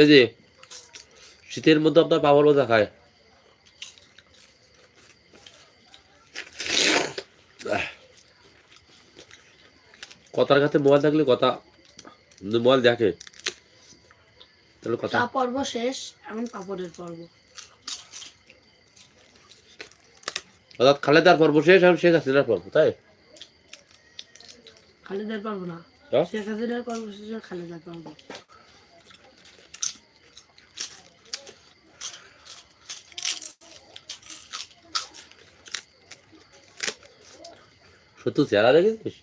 এই যে শীতের মধ্যে আপনার পাপড় ভাজা খায় কথার কাছে মোবাইল থাকলে কথা মোবাইল দেখে তাহলে কথা পর্ব শেষ পর্ব অর্থাৎ খালেদার পর্ব শেষ এখন শেখ হাসিনার পর্ব তাই খালেদার পর্ব না হ্যাঁ? শেখ হাসিনার পর্ব শেষ খালেদার পর্ব শুধু চেহারা দেখেছিস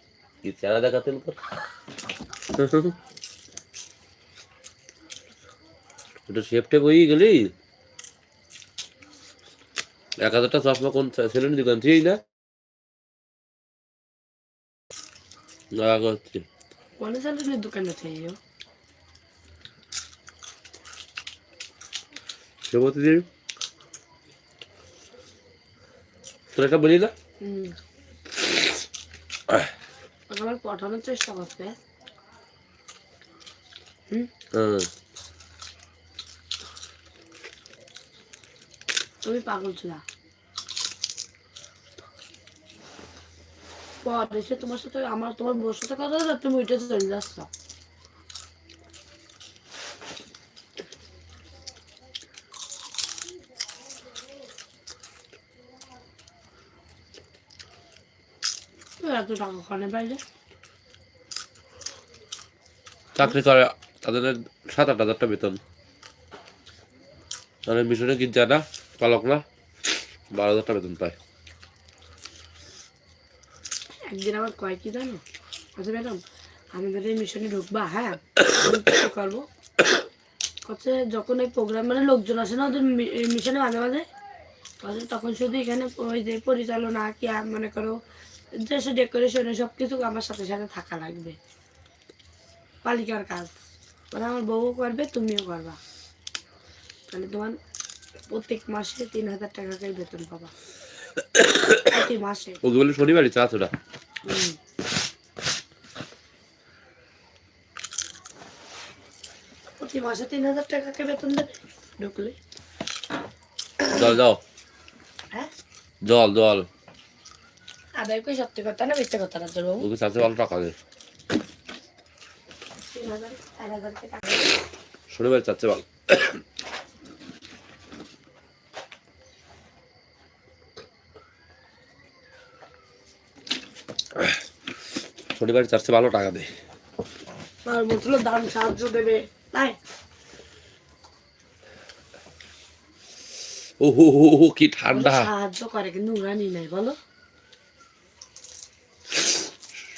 কি চেহারা দেখাতেন তোর একটু শেপ টেপ হয়ে গেলি এক হাজারটা চশমা কোন সেলুন দোকান ঠিক না না করছি কোন সেলুনের দোকানে চাইও সে বলতে দিবি তোর একটা বলি না হুম আমার পঠানোর চেষ্টা করতে হুম হ্যাঁ। তুমি পাগল ছিলা পর এসে তোমার সাথে আমার তোমার বউর সাথে কথা তুমি উঠে চলে যাচ্ছ এত টাকা ওখানে চাকরি করে তাদের সাত আট হাজারটা বেতন তাদের মিশনে কি পালক না বারো হাজারটা বেতন পায় একদিন আমার কয় কি জানো আচ্ছা ম্যাডাম আমাদের এই মিশনে ঢুকবা হ্যাঁ হচ্ছে যখন এই প্রোগ্রাম মানে লোকজন আসে না ওদের মিশনে মাঝে মাঝে তখন শুধু এখানে ওই যে পরিচালনা কি মনে করো ড্রেসে ডেকোরেশনে সব কিছু আমার সাথে সাথে থাকা লাগবে পালিকার কাজ মানে আমার বউও করবে তুমিও করবা মানে তোমার প্রত্যেক মাসে তিন হাজার টাকা করে বেতন পাবা প্রতি মাসে ওকে বলে শনিবারই চা তোরা প্রতি মাসে তিন হাজার টাকা করে বেতন দেবে ঢুকলে জল দাও হ্যাঁ জল জল আদায় সত্যি কথা না মিথ্যে কথা না বাবু ভালো টাকা দে শনিবার চাচ্ছে ভালো শনিবার চাচ্ছে ভালো টাকা আর সাহায্য দেবে তাই ও হো হো কি ঠান্ডা সাহায্য করে কিন্তু উড়ানি নাই বলো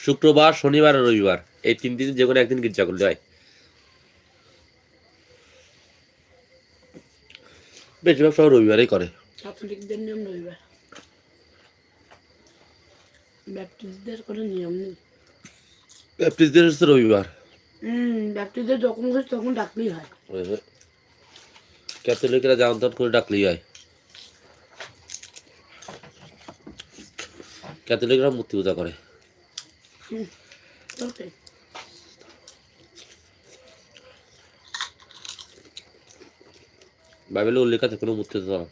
শুক্রবার শনিবার আর রবিবার এই তিন দিন যে কোনো একদিন গির্জা করলে হয় বেশিরভাগ সব রবিবারই করে রবিবার করে ডাকলেই হয় ক্যাথলিকরা মূর্তি পূজা করে চলতে উল্লেখ আছে কোনো মূর্তি দ্বারা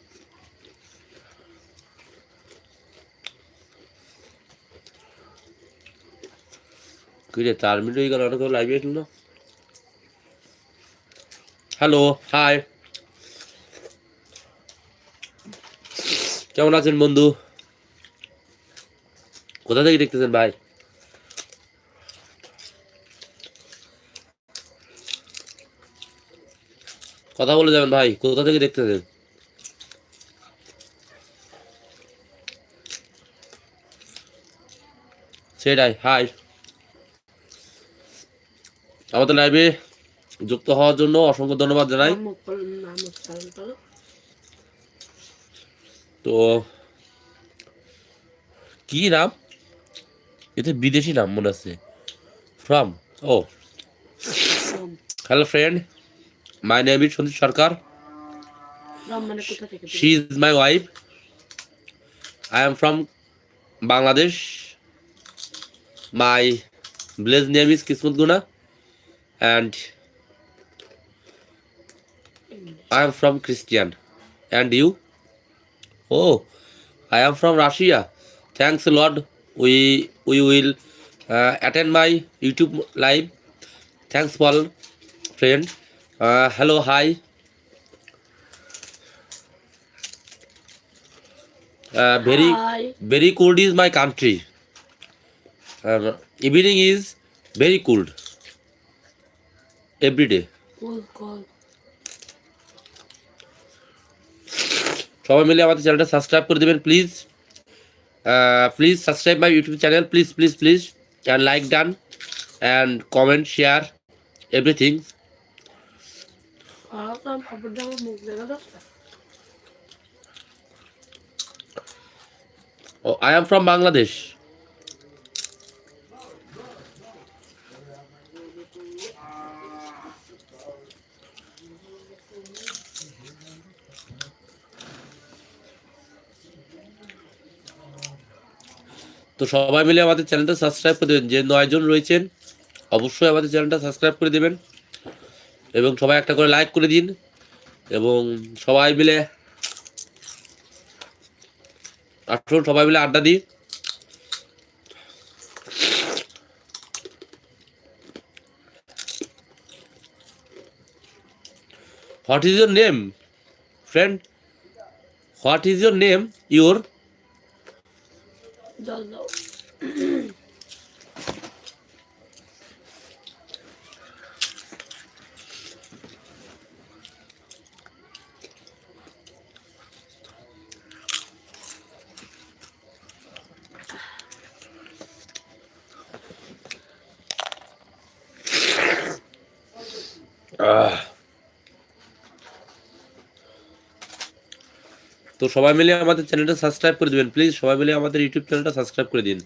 কিরে চার মিনিট হয়ে গেল অনেক লাইভে আসল না হ্যালো হাই কেমন আছেন বন্ধু কোথা থেকে দেখতেছেন ভাই কথা বলে যাবেন ভাই কোথা থেকে দেখতে দেন সেটাই হাই আমাদের লাইভে যুক্ত হওয়ার জন্য অসংখ্য ধন্যবাদ জানাই তো কি নাম এতে বিদেশি নাম মনে আছে from O hello friend My name is Shanti Sarkar. She is my wife. I am from Bangladesh. My village name is Kismut Guna, and I am from Christian. And you? Oh, I am from Russia. Thanks a lot. We will uh, attend my YouTube live. Thanks, Paul, friend. Hello hi very very cold is my country evening is very cold everyday সবাই মিলে আমাদের চ্যানেলটা subscribe করে দেবেন please please subscribe my YouTube channel please please please and like done and comment share everything Ağzından pabucama muzlara da Oh, I am from Bangladesh. তো সবাই মিলে আমাদের চ্যানেলটা সাবস্ক্রাইব করে দেবেন যে নয়জন রয়েছেন অবশ্যই আমাদের চ্যানেলটা সাবস্ক্রাইব করে দেবেন এবং সবাই একটা করে লাইক করে দিন এবং সবাই মিলে আসুন সবাই মিলে আড্ডা দিই what is your name friend what is your name your জল দাও তো সবাই মিলে আমাদের চ্যানেলটা সাবস্ক্রাইব করে দিবেন প্লিজ সবাই মিলে আমাদের ইউটিউব চ্যানেলটা সাবস্ক্রাইব করে দিন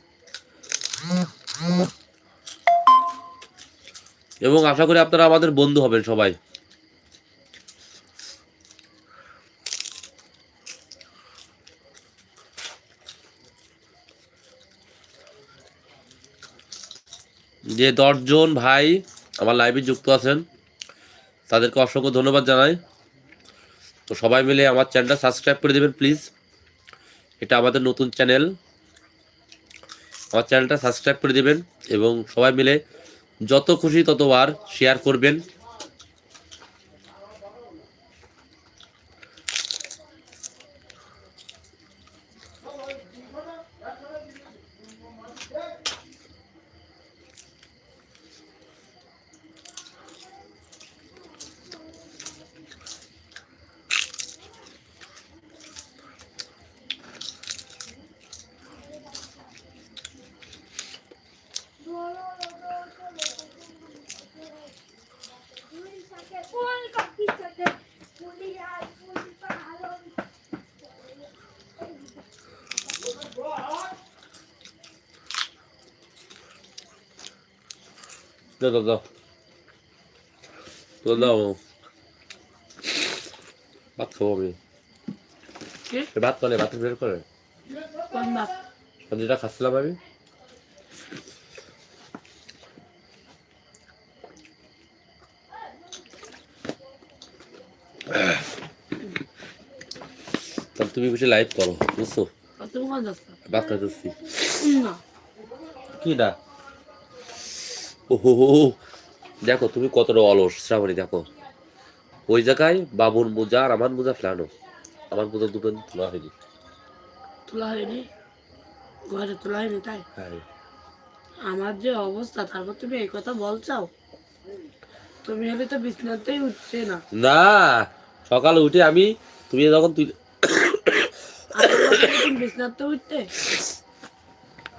এবং আশা করি আপনারা আমাদের বন্ধু হবেন সবাই যে দশজন ভাই আমার লাইভে যুক্ত আছেন তাদেরকে অসংখ্য ধন্যবাদ জানাই তো সবাই মিলে আমার চ্যানেলটা সাবস্ক্রাইব করে দেবেন প্লিজ এটা আমাদের নতুন চ্যানেল আমার চ্যানেলটা সাবস্ক্রাইব করে দেবেন এবং সবাই মিলে যত খুশি ততবার শেয়ার করবেন দাও দাও দাও দাও দাও ভাত খাবো আমি ভাত করে ভাতের বের করে যেটা খাচ্ছিলাম আমি তাহলে তুমি বেশি লাইভ করো বুঝছো ভাত খাইতেছি কি না ওহো দেখো তুমি কতটা অলস শ্রাবণী দেখো ওই জায়গায় বাবুর মোজা আর আমার মোজা ফেলানো আমার মোজা দুটো তোলা হয়নি তোলা হয়নি ঘরে তোলা হয়নি তাই হ্যাঁ। আমার যে অবস্থা তারপর মানে তুমি এই কথা বলছাও তুমি হলে তো বিছনাতেই উঠছে না না সকালে উঠে আমি তুমি যখন তুই বিছনাতে উঠতে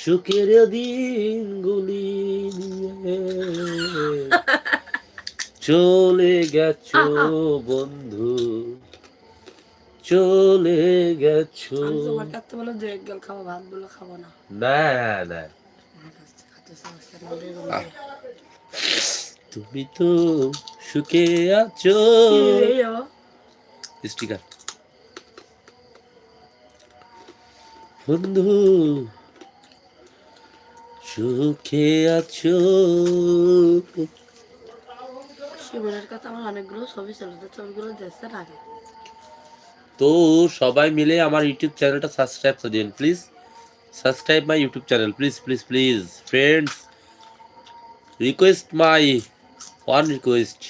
সুখের দিনগুলি গুলি চলে গেছো বন্ধু চলে গেছ না না তুমি তো সুখে আছো স্টিকার বন্ধু চোখে আছো শিবনের কথা আমার অনেকগুলো ছবি ছিল ছবিগুলো দেখতে তো সবাই মিলে আমার ইউটিউব চ্যানেলটা সাবস্ক্রাইব করে দিন please subscribe my YouTube channel please please please friends request my one request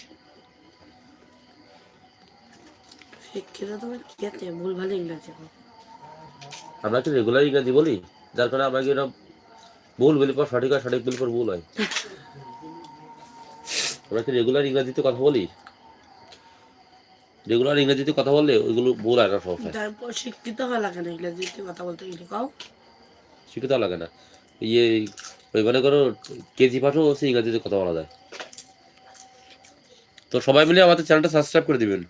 আমরা কি রেগুলার ইংরাজি বলি যার কারণে আমাকে এরকম ভুল বিল কর সঠিক হয় সঠিক বিল কর ভুল হয় তোরা কি রেগুলার ইংরাজিতে কথা বলি রেগুলার ইংরেজিতে কথা বললে ওইগুলো ভুল আর না সমস্যা তারপর শিক্ষিত হওয়া লাগে না ইংরেজিতে কথা বলতে গেলে কাও শিক্ষিত লাগে না ইয়ে ওই মনে করো কেজি ভাষাও হচ্ছে ইংরাজিতে কথা বলা যায় তো সবাই মিলে আমাদের চ্যানেলটা সাবস্ক্রাইব করে দিবেন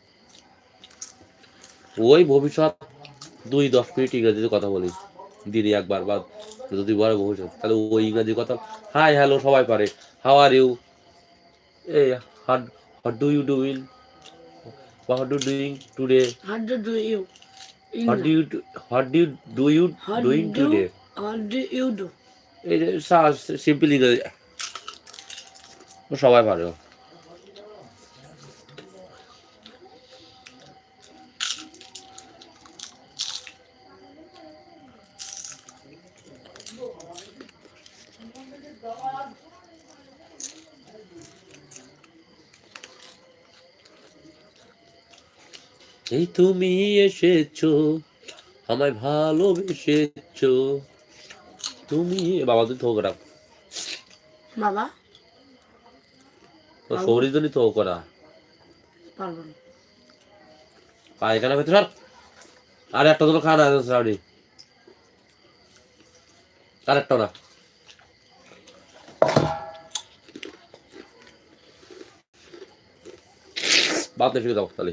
ওই ভবিষ্যৎ দুই দশ মিনিট ইংরেজিতে কথা বলি দিনে একবার বা যদি বড় ভবিষ্যৎ তাহলে ওই ইংরাজি কথা হাই হ্যালো সবাই পারে হাউ আর ইউ এই what what do you do will what do doing today what do do you what do you what do you doing today what do you do এই simply সবাই পারে তুমি এসেছো আমায় ভালোবেসেছো তুমি বাবা তুই থোকরা বাবা তো শরীর জন্য থোকরা পারবো পায়খানা আর একটা দুটো খানা আছে সাউরি আর একটা না বাদ দিয়ে ফিরে দাও তাহলে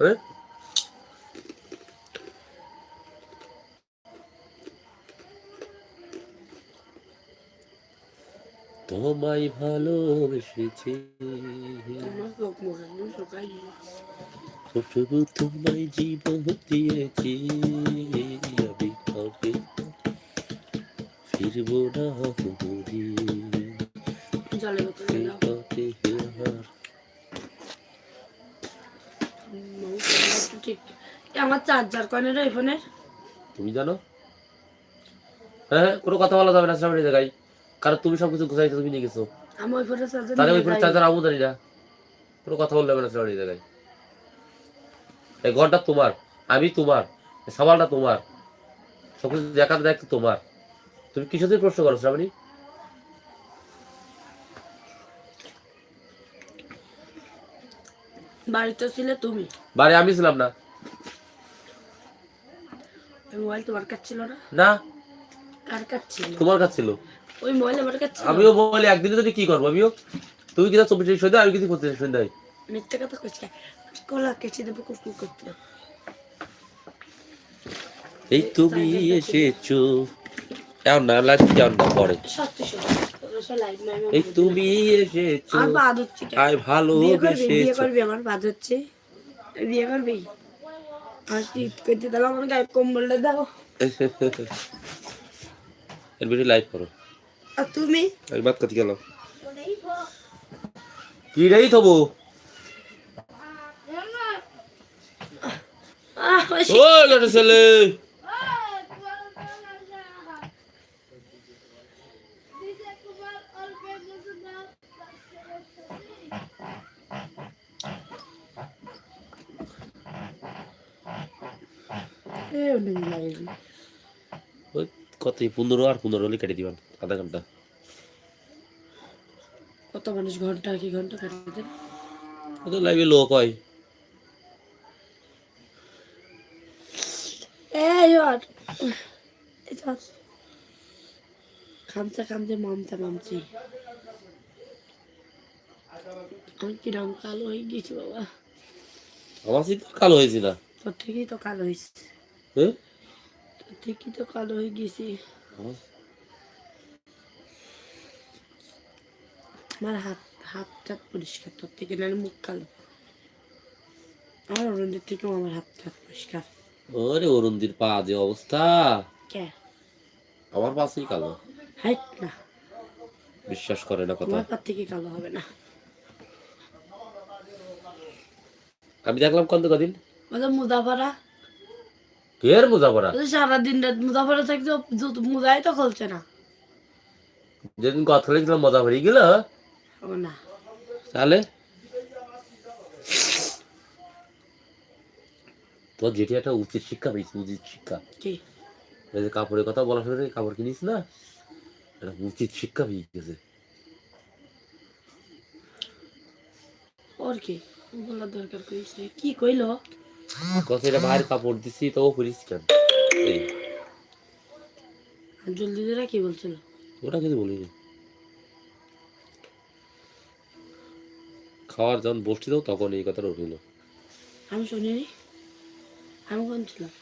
হ্যাঁ তোমায় ভালোবেসেছি শুধু তোমায় জীবন দিয়েছি আমি ফিরবো না ঠিক আমার চার্জার কয়নে রে ফোনের তুমি জানো হ্যাঁ, হ্যাঁ কোনো কথা বলা যাবে না সামনে জায়গায় কারণ তুমি সব কিছু গুছাইছো তুমি নিয়ে গেছো আমি ওই ফোনের চার্জার তাহলে ওই ফোনের চার্জার আমু জানি না কোনো কথা বললে না সামনে জায়গায় এই ঘরটা তোমার আমি তোমার সামালটা তোমার সব কিছু দেখাতে দেখতে তোমার তুমি কিছুতেই প্রশ্ন করো শ্রাবণী বাড়িতে ছিলে তুমি বাড়ি আমি ছিলাম না মোবাইল তোমার কাছে ছিল না না কার কাছে ছিল তোমার কাছে ছিল ওই মোবাইল আমার কাছে আমিও বলি একদিন তুমি কি করবো আমিও তুমি কি চব্বিশ তারিখ সন্ধ্যা আমি কিছু করতে সন্ধ্যায় মিথ্যে কথা করছি কলা কেটে দেবো কুকুর করতে এই তুমি এসেছো এমন না লাগছে এমন না পরে সত্যি সত্যি এই তুমি এসেছো আর ভালো বিয়ে করবি আমার বাদ হচ্ছে বিয়ে করবি আর শীত করতে দাও আমার গায়ে কম্বলটা দাও এর বেশি লাইভ করো আর তুমি আর বাদ কাটি গেল কি রেই থবো ও লটে ছেলে কত পনেরো আর পনেরো হলে কেটে দিবেন আধা ঘন্টা কত মানুষ ঘন্টা কি ঘন্টা কেটে দেন কত লাইভে লোক হয় কালো হয়ে বাবা কালো হয়েছি না ঠিকই তো কালো হয়েছে হ্যাঁ ঠিকই তো কালো হয়ে গেছি হ্যাঁ। আমার হাত হাত টাত পরিষ্কার তোর থেকে মুখ কালো আর অরুণদের থেকেও আমার হাত টাত পরিষ্কার ওরে অরুণদির পা যে অবস্থা কে আমার পাশেই কালো হাইট না বিশ্বাস করে না কথা আমার থেকে কালো হবে না আমি দেখলাম কত কদিন মুজাফারা কের সারা দিন রাত তো না যেদিন কথা গেল না তাহলে তোর যেটি একটা উচিত শিক্ষা পেয়েছি উচিত শিক্ষা এই যে কাপড়ের কথা বলা শুনে কাপড় কিনিস না এটা উচিত শিক্ষা পেয়ে গেছে ওর কি দরকার কইছে কি কইলো কত বাইরে কাপড় দিছি তো পরিস জলদি দিরা কি বলছিল ওটা কিছু বলিনি খাওয়ার যখন বসছি তো তখন এই কথাটা উঠিল আমি শুনিনি আমি কোন ছিলাম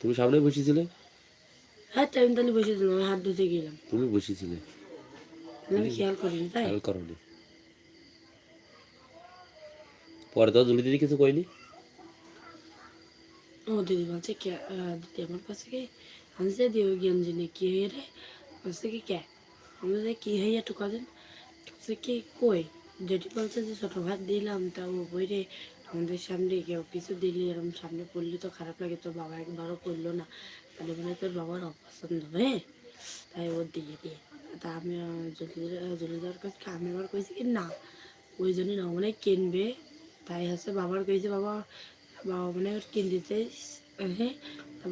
তুমি সামনে বসেছিলে হ্যাঁ টাইম তাহলে বসেছিলাম হাত ধুতে গেলাম তুমি বসেছিলে আমি খেয়াল করিনি তাই খেয়াল করনি পরে তো জলদি দিদি কিছু কইনি ও দিদি বলছে কে দিদি আমার কাছে কি আনছে দিদি ওই গেঞ্জি কী হয়ে রে বলছে কি কে আমাদের কী হয়ে একটু কদিন বলছে কি কই যেটি বলছে যে ছোটো ভাত দিলাম তা ও বই রে আমাদের সামনে কেউ কিছু দিলি এরকম সামনে পড়লে তো খারাপ লাগে তোর বাবা একবারও পড়লো না তাহলে মানে তোর বাবার অপছন্দ হ্যাঁ তাই ও দিয়ে দিয়ে তা আমি জলি দেওয়ার কাছে আমি আবার কইছি কি না ওই জন্য না অনেক কিনবে তাই হচ্ছে বাবার কইছে বাবা বাবা মানে ওর কিনে দিতে হ্যাঁ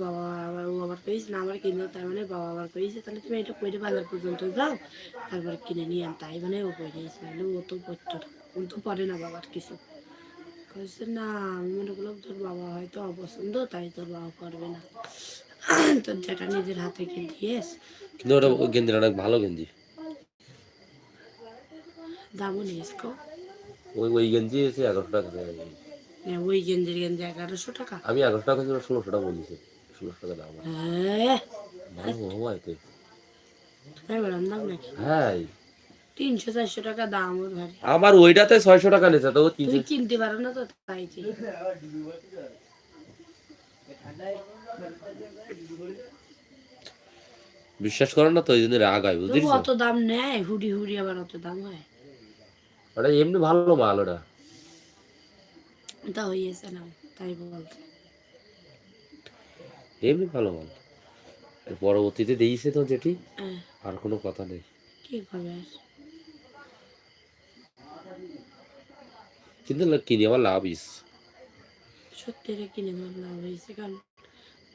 বাবা আবার ও আবার কইস না আমার কিনে তার মানে বাবা আবার কইছে তাহলে তুমি এটা কইরে বাজার পর্যন্ত যাও তারপর কিনে নিয়ে আন তাই মানে ও কইরে মানে ও তো পড়তো ও তো পড়ে না বাবার কিছু কইছে না আমি মনে করলাম তোর বাবা হয়তো অপছন্দ তাই তোর বাবা করবে না তোর যেটা নিজের হাতে কিনে দিয়েস কিন্তু ওটা গেঞ্জিটা অনেক ভালো গেঞ্জি দামও নিয়েস কো ওই ওই গেঞ্জি এসে এগারোশো টাকা হ্যাঁ, ওই গেঞ্জের গেঞ্জে এগারোশো টাকা আমি এগারোশো টাকা ছিল ষোলোশো টাকা ষোলোশো টাকা দাম হ্যাঁ। হ্যাঁ। তিনশো চারশো টাকা দাম ওইটাতে ছয়শো টাকা বিশ্বাস করো না তো ওই রাগ হয় অত দাম নেয় হুডি হুডি আবার অত দাম হয় ওটা এমনি ভালো মাল ওটা তা না তাই এমনি ভালো বল পরবর্তীতে দিয়েছে তো যেটি হ্যাঁ। আর কোনো কথা নেই কি কিন্তু কিনে আমার লাভ ইস সত্যি কিনে আমার লাভ হয়েছে কারণ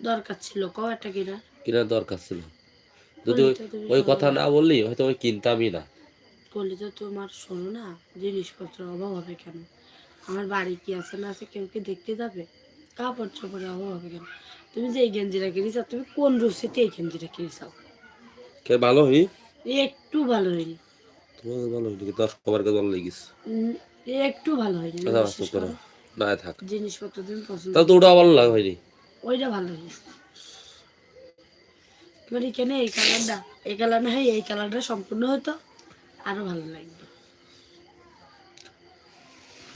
দরকার ছিল ক একটা কিনা কেনার দরকার ছিল যদি ওই কথা না বললি হয়তো ওই কিনতামই না করলে তো তোমার শোনো না জিনিসপত্র অভাব হবে কেন আমার বাড়ি কি আছে না আছে কেউ কি দেখতে যাবে কাপড় চোপড় এমন হবে কেন তুমি যে এই গেঞ্জিটা কিনেছো তুমি কোন রসিতে এই গেঞ্জিটা কিনেছাও কে ভালো হই একটু ভালো হই তোমার ভালো হইনি দশ খবর কে ভালো লাগিস একটু ভালো হই কথা বাস্তব করো না থাক জিনিসপত্র তুমি পছন্দ তাও তো ওটা ভালো লাগে হয়নি ওইটা ভালো হই মানে কেন এই কালারটা এই কালার না হয় এই কালারটা সম্পূর্ণ হতো আরো ভালো লাগে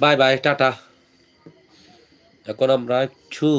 বাই বাই টাটা এখন আমরা একটু